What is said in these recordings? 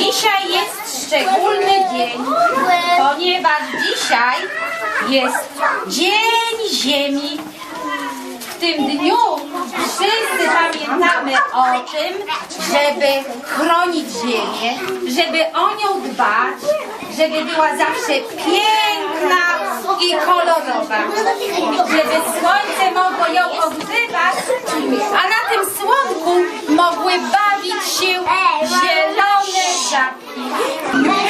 Dzisiaj jest szczególny dzień, ponieważ dzisiaj jest Dzień Ziemi. W tym dniu wszyscy pamiętamy o tym, żeby chronić Ziemię, żeby o nią dbać, żeby była zawsze piękna i kolorowa, żeby słońce mogło ją ogrzewać, a na tym słonku mogły bawić się zielone żabki.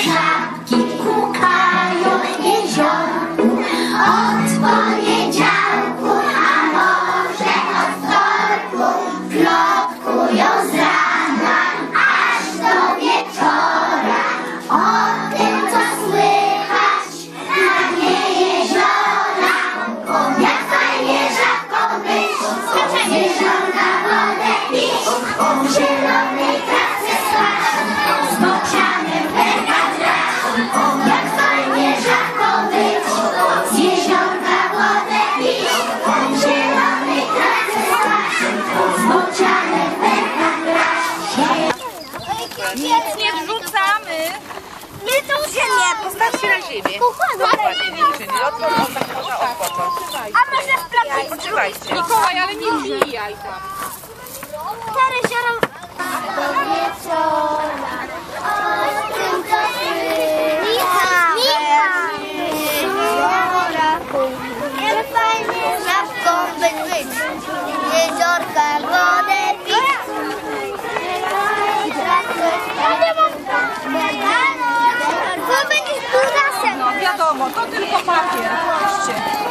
Żabki kukają w jeziorku Nic nie wrzucamy. My tą ziemię Postaw się na ziemię. Dokładnie. Tak można odpocząć. A może w. Mikołaj, ale nie wbijaj tam. Ziarą. No wiadomo, to tylko papier. Patrzcie.